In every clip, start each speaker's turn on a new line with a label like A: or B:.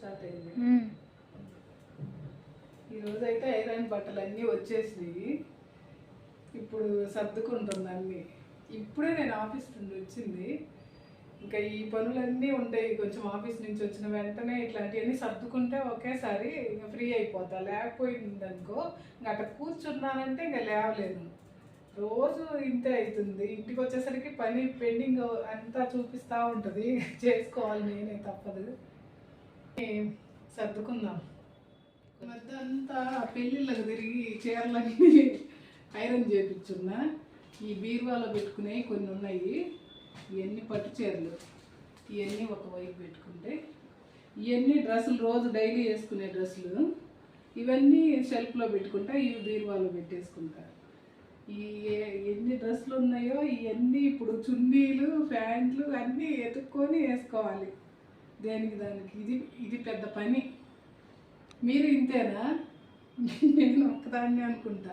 A: Start అయింది.
B: ఉమ్.
A: ఈ రోజు అయితే ఐరన్ బట్టలు అన్నీ వచ్చేసినాయి. ఇప్పుడు సర్దుకుంటుంది అన్నీ. ఇప్పుడే నేను ఆఫీస్ నుండి వచ్చింది. ఇంకా ఈ పనులన్నీ ఉంటాయి. కొంచెం ఆఫీస్ నుంచి వచ్చిన వెంటనే ఇట్లాంటివన్నీ సర్దుకుంటే ఒకేసారి ఇంకా ఫ్రీ అయిపోతా. లేకపోయింది అనుకో ఇంకా అక్కడ కూర్చున్నానంటే ఇంకా లేవలేను. రోజు ఇంతే అవుతుంది ఇంటికి వచ్చేసరికి పని పెండింగ్ అంతా చూపిస్తూ ఉంటుంది. చేసుకోవాలి నేనే తప్పదు. సర్దుకుందాం. మధ్య అంతా పెళ్ళిళ్ళకి తిరిగి చీరలన్నీ ఐరన్ చేపించున్నా. ఈ బీరువాలో పెట్టుకునే కొన్ని ఉన్నాయి. ఇవన్నీ పట్టు చీరలు. ఇవన్నీ ఒకవైపు పెట్టుకుంటే. ఇవన్నీ డ్రెస్సులు రోజు డైలీ వేసుకునే డ్రెస్సులు. ఇవన్నీ షెల్ఫ్లో పెట్టుకుంటా ఇవి బీరువాలో పెట్టేసుకుంటా. ఈ ఏ- ఎన్ని డ్రెస్సులు ఉన్నాయో ఇవన్నీ ఇప్పుడు చున్నీలు ప్యాంట్లు అన్నీ ఎతుక్కొని వేసుకోవాలి. దేనికి దానికి? ఇది ఇది పెద్ద పని. మీరు ఇంతేనా? నేను ఒక్కదాన్ని అనుకుంటా.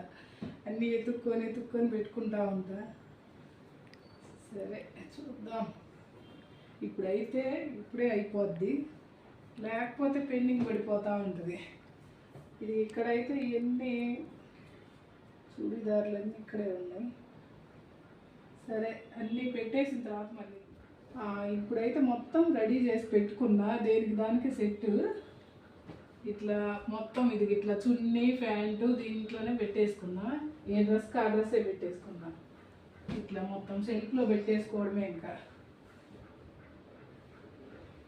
A: అన్నీ ఎత్తుక్కొని ఎత్తుక్కొని పెట్టుకుంటా ఉంటా. సరే చూద్దాం. ఇప్పుడైతే ఇప్పుడే అయిపోద్ది. లేకపోతే పెండింగ్ పడిపోతూ ఉంటుంది. ఇది ఇక్కడైతే ఇవన్నీ చూడిదారులన్నీ ఇక్కడే ఉన్నాయి. సరే అన్నీ పెట్టేసిన తర్వాత మళ్ళీ ఇప్పుడైతే మొత్తం రెడీ చేసి పెట్టుకున్నా. దేనికి దానికి సెట్. ఇట్లా మొత్తం ఇది ఇట్లా చున్నీ ప్యాంటు దీంట్లోనే పెట్టేసుకున్నా. ఏ డ్రెస్కి ఆ డ్రెస్సే పెట్టేసుకున్నా. ఇట్లా మొత్తం సెల్ఫ్లో పెట్టేసుకోవడమే ఇంకా.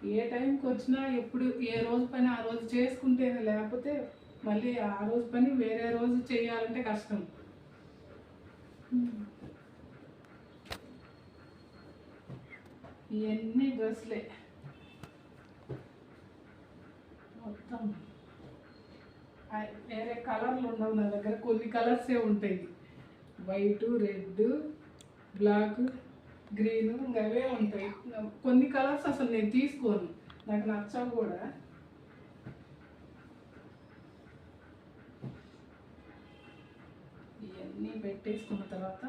A: ఏ టైంకి వచ్చినా ఎప్పుడు ఏ రోజు పని ఆ రోజు చేసుకుంటేనే లేకపోతే మళ్ళీ ఆ రోజు పని వేరే రోజు చేయాలంటే కష్టం. ఇవన్నీ డ్రెస్లే మొత్తం. వేరే కలర్లు ఉండవు నా దగ్గర కొన్ని కలర్సే ఉంటాయి. వైట్ రెడ్ బ్లాక్ గ్రీన్ ఇంకా అవే ఉంటాయి. కొన్ని కలర్స్ అసలు నేను తీసుకోను. నాకు నచ్చవు కూడా. ఇవన్నీ పెట్టేసుకున్న తర్వాత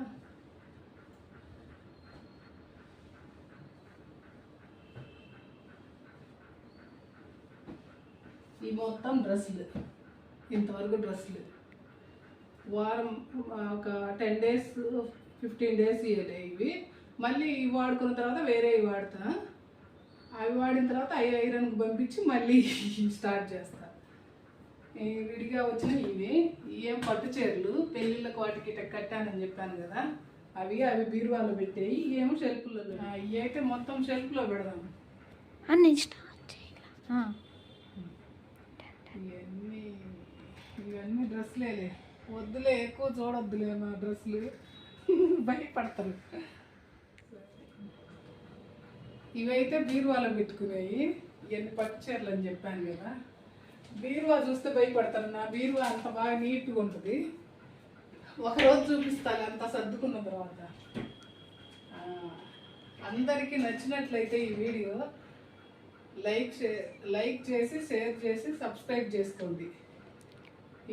A: ఈ మొత్తం డ్రెస్సులు. ఇంతవరకు డ్రెస్సులు. వారం ఒక టెన్ డేస్ ఫిఫ్టీన్ డేస్ ఇవి. మళ్ళీ ఇవి వాడుకున్న తర్వాత వేరే ఇవి వాడతా. అవి వాడిన తర్వాత అవి ఐరన్కి పంపించి మళ్ళీ స్టార్ట్ చేస్తా. విడిగా వచ్చిన ఇవి. ఏం పట్టు చీరలు. పెళ్ళిళ్ళకి వాటికి కట్టానని చెప్పాను కదా. అవి అవి బీరువాలో పెట్టాయి. ఏమో షెల్ఫ్లో ఇవి అయితే మొత్తం షెల్ఫ్లో పెడదాం.
B: అన్ని స్టార్ట్ చేయాలి.
A: ఇవన్నీ ఇవన్నీ డ్రెస్సులేలే. వద్దులే ఎక్కువ చూడొద్దులే నా డ్రెస్సులు. భయపడతారు. ఇవైతే బీరువాలో పెట్టుకునేవి ఇవన్నీ పట్టు అని చెప్పాను కదా. బీరువా చూస్తే భయపడతారు. నా బీరువా అంత బాగా నీట్గా ఉంటుంది. ఒకరోజు చూపిస్తాను అంతా సర్దుకున్న తర్వాత. అందరికీ నచ్చినట్లయితే ఈ వీడియో. లైక్ చే- లైక్ చేసి షేర్ చేసి సబ్స్క్రైబ్ చేసుకోండి.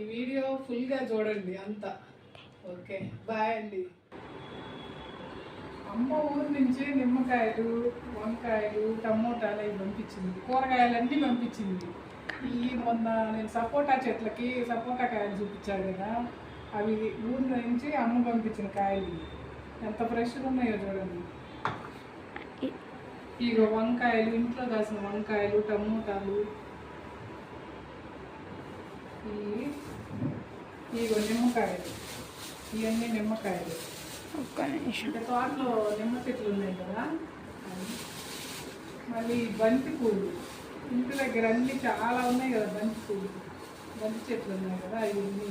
A: ఈ వీడియో ఫుల్గా చూడండి అంతా. ఓకే బాయ్ అండి. అమ్మ ఊరు నుంచి నిమ్మకాయలు వంకాయలు టమోటాలు అవి పంపించింది. కూరగాయలన్నీ పంపించింది. ఈ మొన్న నేను సపోటా చెట్లకి సపోటా కాయలు చూపించాను కదా అవి ఊరి నుంచి అమ్మ పంపించిన కాయలు. ఎంత ఫ్రెష్గా ఉన్నాయో చూడండి. ఇక వంకాయలు ఇంట్లో కాసిన వంకాయలు టమోటాలు. ఈ ఇగో నిమ్మకాయలు. ఇవన్నీ నిమ్మకాయలు.
B: ఒక్క నిమిషం.
A: అంటే తోటలో నిమ్మ చెట్లు ఉన్నాయి కదా. మళ్ళీ బంతి పూలు ఇంటి దగ్గర అన్ని చాలా ఉన్నాయి కదా బంతి పూలు బంతి చెట్లు ఉన్నాయి కదా అవి అన్ని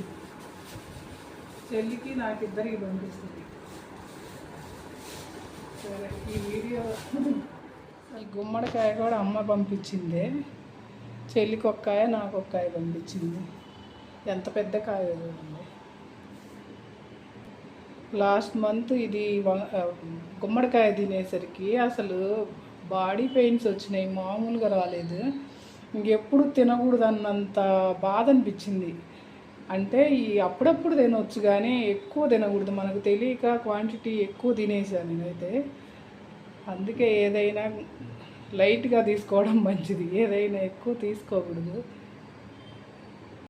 A: చెల్లికి నాకు ఇద్దరికి పంపిస్తుంది. సరే ఈ వీడియో ఈ గుమ్మడికాయ కూడా అమ్మ పంపించింది. చెల్లికి ఒక్కాయ నాకు ఒక కాయ పంపించింది. ఎంత పెద్ద కాయ చూడండి. లాస్ట్ మంత్ ఇది గుమ్మడికాయ తినేసరికి అసలు బాడీ పెయిన్స్ వచ్చినాయి మామూలుగా రాలేదు. ఇంకెప్పుడు తినకూడదు అన్నంత బాధ అనిపించింది. అంటే ఈ అప్పుడప్పుడు తినవచ్చు కానీ ఎక్కువ తినకూడదు. మనకు తెలియక క్వాంటిటీ ఎక్కువ తినేసాను నేనైతే. అందుకే ఏదైనా లైట్గా తీసుకోవడం మంచిది. ఏదైనా ఎక్కువ తీసుకోకూడదు.